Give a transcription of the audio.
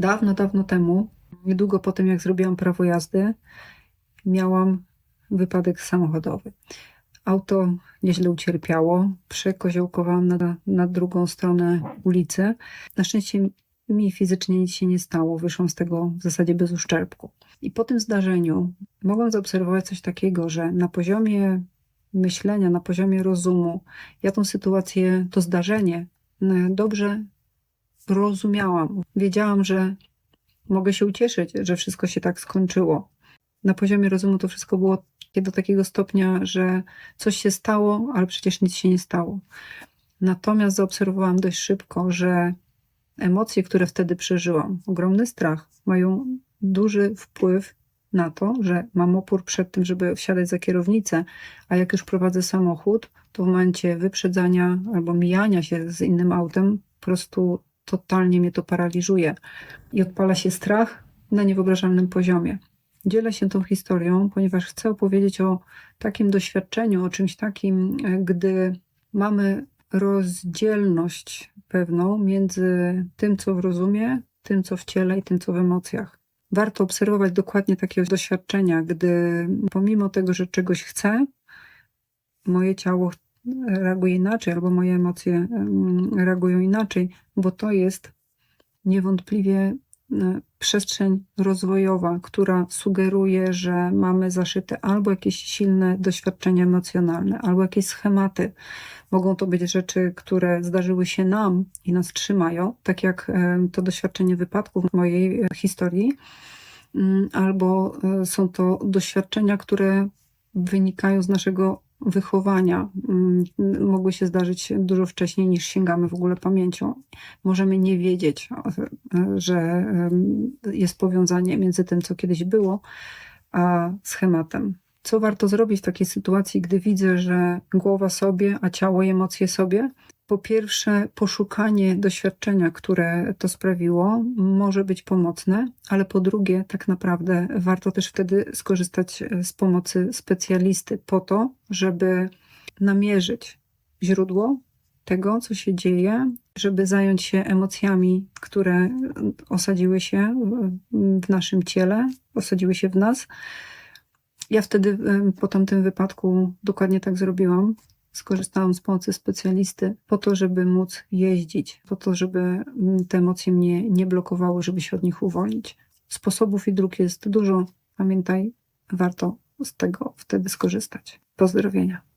Dawno, dawno temu, niedługo po tym, jak zrobiłam prawo jazdy, miałam wypadek samochodowy. Auto nieźle ucierpiało, przekoziołkowałam na, na drugą stronę ulicy. Na szczęście mi fizycznie nic się nie stało, wyszłam z tego w zasadzie bez uszczerbku. I po tym zdarzeniu mogłam zaobserwować coś takiego, że na poziomie myślenia, na poziomie rozumu, ja tą sytuację, to zdarzenie e, dobrze rozumiałam. Wiedziałam, że mogę się ucieszyć, że wszystko się tak skończyło. Na poziomie rozumu to wszystko było do takiego stopnia, że coś się stało, ale przecież nic się nie stało. Natomiast zaobserwowałam dość szybko, że emocje, które wtedy przeżyłam, ogromny strach, mają duży wpływ na to, że mam opór przed tym, żeby wsiadać za kierownicę, a jak już prowadzę samochód, to w momencie wyprzedzania albo mijania się z innym autem, po prostu totalnie mnie to paraliżuje i odpala się strach na niewyobrażalnym poziomie. Dzielę się tą historią, ponieważ chcę opowiedzieć o takim doświadczeniu, o czymś takim, e, gdy mamy rozdzielność pewną między tym, co w rozumie, tym, co w ciele i tym, co w emocjach. Warto obserwować dokładnie takie doświadczenia, gdy pomimo tego, że czegoś chcę, moje ciało reaguje inaczej, albo moje emocje em, reagują inaczej, bo to jest niewątpliwie e, przestrzeń rozwojowa, która sugeruje, że mamy zaszyte albo jakieś silne doświadczenia emocjonalne, albo jakieś schematy. Mogą to być rzeczy, które zdarzyły się nam i nas trzymają, tak jak e, to doświadczenie wypadku w mojej e, historii, Mm, albo są to doświadczenia, które wynikają z naszego wychowania. Mm, Mogły się zdarzyć dużo wcześniej niż sięgamy w ogóle pamięcią. Możemy nie wiedzieć, e, że jest powiązanie między tym, co kiedyś było, a schematem. Co warto zrobić w takiej sytuacji, gdy widzę, że głowa sobie, a ciało i emocje sobie? Po pierwsze, poszukanie doświadczenia, które to sprawiło, może być pomocne, ale po drugie, tak naprawdę warto też wtedy skorzystać z pomocy specjalisty po to, żeby namierzyć źródło tego, co się dzieje, żeby zająć się emocjami, które osadziły się w naszym ciele, osadziły się w nas. Ja wtedy po tamtym wypadku dokładnie tak zrobiłam. Skorzystałam z pomocy specjalisty po to, żeby móc jeździć, po to, żeby mm, te emocje mnie nie blokowały, żeby się od nich uwolnić. Sposobów i dróg jest dużo. Pamiętaj, warto z tego wtedy skorzystać. Pozdrowienia.